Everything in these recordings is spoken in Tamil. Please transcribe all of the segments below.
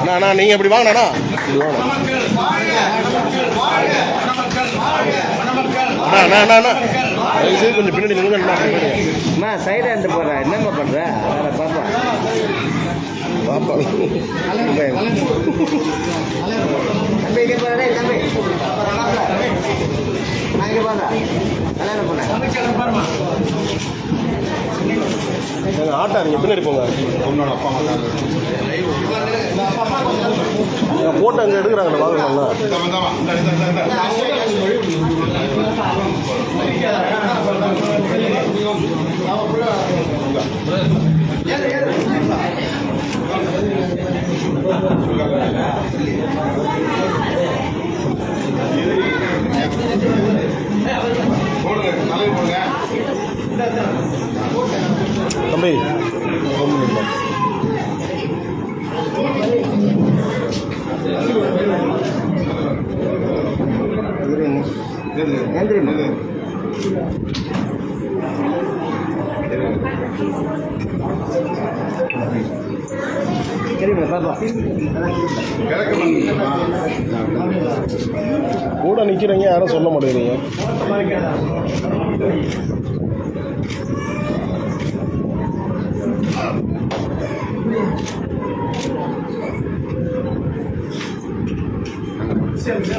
அண்ணா அண்ணா நீங்கள் இப்படி வாங்கண்ணா அண்ணா. கொஞ்சம் பின்னாடி நில்லுங்க அண்ணா. சைடாக இருந்து போடுற. என்னம்மா பண்ணுற அதில் பாப்பா. பாப்பா. தம்பி தம்பி. இங்கே பாருங்க கல்யாணம் பண்ணேன் ஆட்டா நீங்கள் பின்னாடி போங்க உன்னோட அப்பா அம்மா போட்டோ அங்கே எடுக்கிறாங்கண்ணா வாங்கண்ணா தம்பி. கூட நிக்கிறீங்க யாரும் சொல்ல மாட்டேங்கிறீங்க.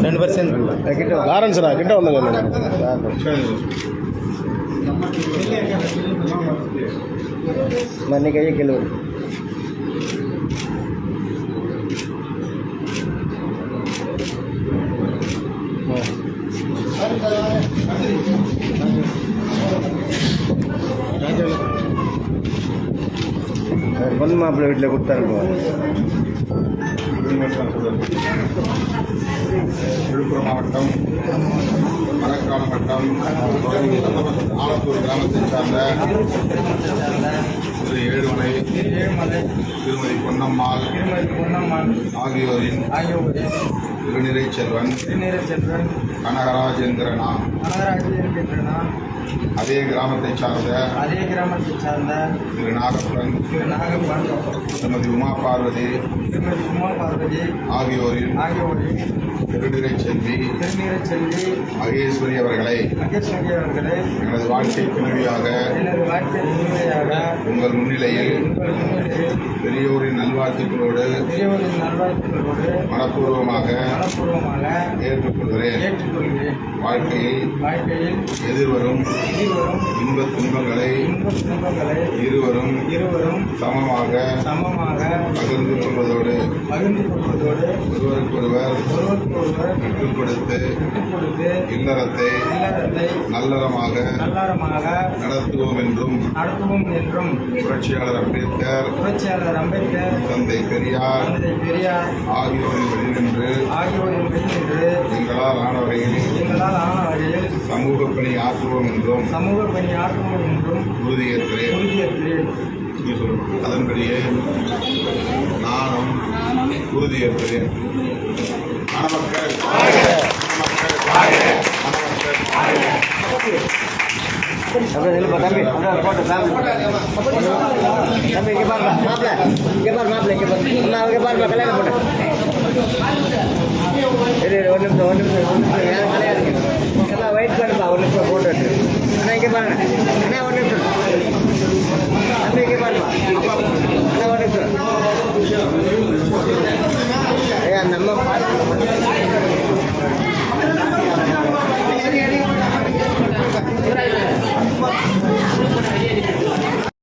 రెండు పర్సెంట్. లారెన్స్ రా గిట్ట ఉంది కదా మన్నికయ్యే గెలవరు பொண்ணு மாப்பிள்ளை வீட்டில் கொடுத்தாருப்பா விழுப்புரம் மாவட்டம் மரக்காணம் வட்டம் ஆலத்தூர் கிராமத்தை சார்ந்த திரு ஏழுமலை திருமதி பொன்னம்மாள் ஆகியோரின் திருநிறை செல்வன் கனகராஜேந்திரனா. அதே கிராமத்தை சார்ந்த அதே கிராமத்தை சார்ந்த திரு நாகப்பன் திரு நாகப்பன் திருமதி உமா பார்வதி திருமதி உமா பார்வதி ஆகியோரின் ஆகியோரின் திருநிறை செல்வி திருநீர செல்வி மகேஸ்வரி அவர்களை. மகேஸ்வரி அவர்களை எனது வாழ்க்கை துணைவியாக எனது வாழ்க்கை முன்னிலையாக உங்கள் முன்னிலையில் உங்கள் முன்னிலையில் பெரியோரின் நல்வாழ்த்துக்களோடு பெரியவரின் நல்வாழ்த்துக்களோடு மனப்பூர்வமாக மனப்பூர்வமாக ஏற்றுக்கொள்கிறேன். ஏற்றுக்கொள்கிறேன். வாழ்க்கையில் வாழ்க்கையில் எதிர்வரும் இருவரும் இன்பத் துன்பங்களை இன்பத் துன்பங்களை இருவரும் இருவரும் சமமாக சமமாக பகிர்ந்து கொள்வதோடு பகிர்ந்து கொள்வதோடு ஒருவருக்கொருவர் ஒருவருக்கொருவர் விட்டுக் கொடுத்து விட்டுக் கொடுத்து இல்லறத்தை இல்லறத்தை நல்லறமாக நல்லறமாக நடத்துவோம் என்றும் நடத்துவோம் என்றும் புரட்சியாளர் அம்பேத்கர் புரட்சியாளர் அம்பேத்கர் தந்தை பெரியார் தந்தை பெரியார் ஆகியோரின் வழிநின்று ஆகியோரின் வெளியின்று எங்களால் ஆன வகையில் எங்களால் ஆன வகையில் சமூக பணி ஆற்றுவோம் என்றும் சமூக பணி ஆற்றுவோம் என்றும் நீ சொல்லு. அதன்படியே நானும் உறுதியேற்கிறேன். மணமக்கள் அப்படியே நில்லுப்பா தம்பி அப்படியே போட்டு ஃபேமிலி தம்பி இங்கே பாருப்பா மாப்பிள்ள இங்கே பாரு மாப்பிள்ள இங்கே பாரு அம்மா இங்கே பாருப்பா கல்யாணம் பண்ணு சரி ஒரு நிமிஷம் ஒரு நிமிஷம் ஒரு நிமிஷம் யாரும் கல்யாணம் எல்லாம் வெயிட் பண்ணுப்பா ஒரு நிமிஷம் போட்டு ஆனால் இங்கே பாருங்க